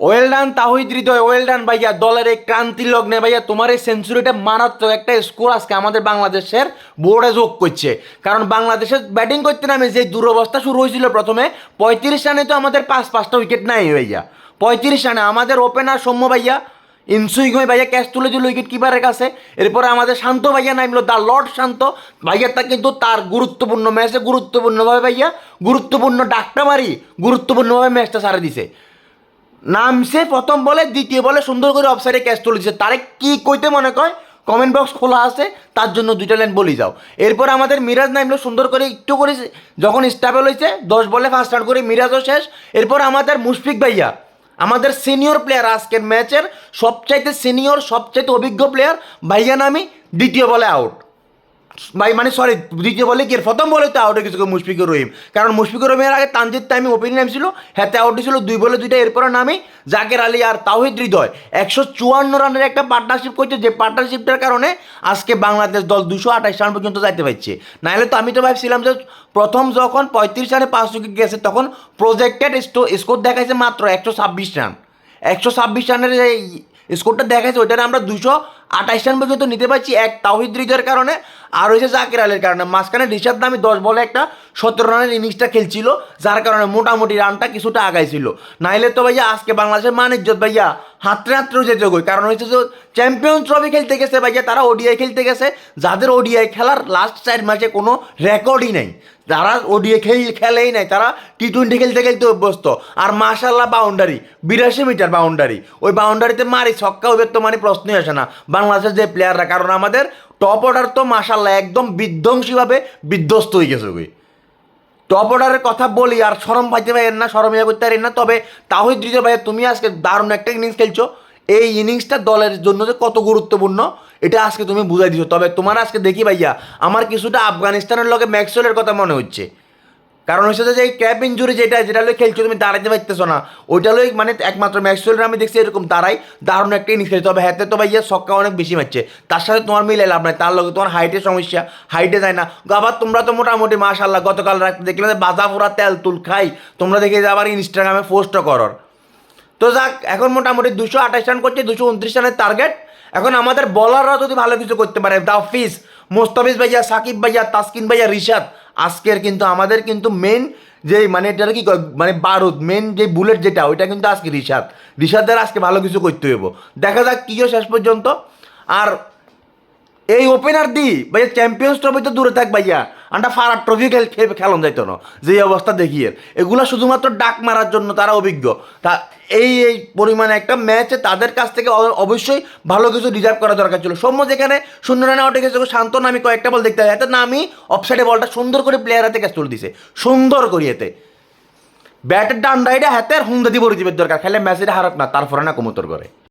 Well done তাহিদ হৃদয় well done ভাইয়া। দলের এই ক্রান্তি লগ্নে ভাইয়া, তোমার এই সেঞ্চুরিটা মারাত্মক একটা স্কোর আজকে আমাদের বাংলাদেশের বোর্ডে যোগ করছে। কারণ বাংলাদেশের ব্যাটিং করতে নামে যে দুরবস্থা শুরু হয়েছিল প্রথমে, পঁয়ত্রিশ রানে তো আমাদের পাঁচ, পাঁচটা উইকেট নাই ভাইয়া। পঁয়ত্রিশ রানে আমাদের ওপেনার সৌম্য ভাইয়া ইনসুইগমে ভাইয়া ক্যাচ তুলে দিল উইকেট কিপারের কাছে। এরপরে আমাদের শান্ত ভাইয়া নামলো দ্য লর্ড শান্ত। ভাইয়াটা কিন্তু তার গুরুত্বপূর্ণ ম্যাচে গুরুত্বপূর্ণভাবে ভাইয়া, গুরুত্বপূর্ণ ডাকটা মারি, গুরুত্বপূর্ণভাবে ম্যাচটা সারা দিছে। নামছে প্রথম বলে, দ্বিতীয় বলে, সুন্দর করে অফসাইডে ক্যাচ তুলে দিচ্ছে তারে কি কইতে মনে কয়? কমেন্ট বক্স খোলা আছে, তার জন্য দুইটা লাইন বলি যাও। এরপর আমাদের মিরাজ নামলো, সুন্দর করে একটু করে যখন স্টাবেল হয়েছে দশ বলে ফার্স্ট রান করে মিরাজও শেষ। এরপর আমাদের মুশফিক ভাইয়া, আমাদের সিনিয়র প্লেয়ার আজকের ম্যাচের সবচাইতে সিনিয়র সবচাইতে অভিজ্ঞ প্লেয়ার ভাইয়া নামি দ্বিতীয় বলে আউট মানে সরি দ্বিতীয় বলে কি প্রথম বলে তো আউট হয়ে গেছে মুশফিকুর রহিম। কারণ মুশফিকুর রহিমের আগে তানজিদ টাইমে ওপেনিং নামছিল হাতে আউট ছিল দুই বলে দুইটা এরপরে নামে জাকের আলী আর তাহিদ হৃদয়। একশো চুয়ান্ন রানের একটা পার্টনারশিপ করছে, যে পার্টনারশিপটার কারণে আজকে বাংলাদেশ দল দুশো আঠাশ রান পর্যন্ত যাইতে পারছে। নাহলে তো আমি তো ভাবছিলাম যে প্রথম যখন পঁয়ত্রিশ রানে পাঁচ উইকেট গেছে, তখন প্রজেক্টেড স্কোর দেখাইছে মাত্র একশো ছাব্বিশ রান। একশো ছাব্বিশ রানের স্কোরটা দেখাইছে, ওইটারে আমরা দুশো আঠাশ রান পর্যন্ত নিতে পারছি এক তাহিদ রিজের কারণে, আর হয়েছে জাকির আলের কারণে। মাঝখানে ঋষাদ দামি দশ বলে একটা সতেরো রানের ইনিংসটা খেলছিল, যার কারণে মোটামুটি রানটা কিছুটা আগাইছিল। নাইলে তো ভাইয়া, আজকে বাংলাদেশের মান ইজ্জত ভাইয়া হাতরে হাতরেও যেতে গই কারণ হচ্ছে যে চ্যাম্পিয়ন ট্রফি খেলতে গেছে ভাইয়া, তারা ওডিআই খেলতে গেছে। যাদের ওডিআই খেলার লাস্ট চার ম্যাচে কোনো রেকর্ডই নেই। যারা ওডিআই খেল, খেলেই নাই, তারা টি টোয়েন্টি খেলতে খেলতে অভ্যস্ত। আর মাশাল্লাহ বাউন্ডারি বিরাশি মিটার বাউন্ডারি ওই বাউন্ডারিতে মারি, ছক্কা ওদের তো মানে প্রশ্নই আসে না। বাংলাদেশের যে প্লেয়াররা কারণ আমাদের টপ অর্ডার তো মাশাল্লাহ একদম বিধ্বংসীভাবে বিধ্বস্ত হয়ে গেছে ওই। টপ অর্ডারের কথা বলি, আর সরম পাইতে পারেন না, সরম ইয়া করতে পারেন না, তবে তাহিদ দ্বিতীয় ভাই তুমি আজকে দারুণ একটা ইনিংস খেলছো। এই ইনিংসটা দলের জন্য যে কত গুরুত্বপূর্ণ, এটা আজকে তুমি বুঝাই দিছো। তবে তোমার আজকে দেখি ভাইয়া, আমার কিছুটা আফগানিস্তানের লগে ম্যাক্সওয়েলের কথা মনে হচ্ছে। কারণ হচ্ছে যে এই ক্যাপ ইঞ্জুরি যেটা যেটা লই খেলছো তুমি দাঁড়াইতে পারতেছো না। ওইটা লই মানে একমাত্র ম্যাক্সওয়েলের আমি দেখছি এরকম দাঁড়াই দারুণ একটা ইনিংস খেলছে। তবে হাতে তো ভাইয়া ছক্কা অনেক বেশি মারছে। তার সাথে তোমার মিলে লাভ নাই। তার লগে তোমার হাইটের সমস্যা। হাইটে যায় না। আবার তোমরা তো মোটামুটি মাশাল্লাহ গতকাল রাত দেখলাম যে বাজা পুরা তেল তুল খাই। তোমরা দেখে যে আবার ইনস্টাগ্রামে পোস্টও করর তো যাক, এখন মোটামুটি দুশো আঠাশ রান করছে, দুশো উনত্রিশ রানের টার্গেট এখন আমাদের বলাররা যদি ভালো কিছু করতে পারে দাফিজ মোস্তাফিজ ভাইয়া, সাকিব ভাইয়া, তাসকিন ভাইয়া, রিশাদ আজকের কিন্তু আমাদের কিন্তু মেন যে মানে এটা কি মানে বারুদ মেন যে বুলেট যেটা, ওইটা কিন্তু আজকে রিশাদ। রিশাদের আজকে ভালো কিছু করতে হইব। দেখা যাক কী শেষ পর্যন্ত। আর এই ওপেনার দি, ভাইয়া চ্যাম্পিয়ন্স ট্রফি তো দূরে থাক ভাইয়া। আন্ডা ফারার ট্রফি খেল খেল- খেলন যাইতো না। যে অবস্থা দেখিয়ে। এগুলো শুধুমাত্র ডাক মারার জন্য তারা অভিজ্ঞ। তা এই এই পরিমাণে একটা ম্যাচে তাদের কাছ থেকে অবশ্যই ভালো কিছু রিজার্ভ করা দরকার ছিল। সৌম্য যেখানে শূন্য রানে আউটে গেছে শান্ত আমি কয়েকটা বল দেখতে হয় এতে না আমি অফসাইডে বলটা সুন্দর করে প্লেয়ার হাতে ক্যাচ তুলে দিছে। সুন্দর করি এতে। ব্যাটের ডান্ডাইটা হাতে হুমদা দিব দিবের দরকার। খেলে ম্যাচের হারক না, তারপরে না কমতর করে।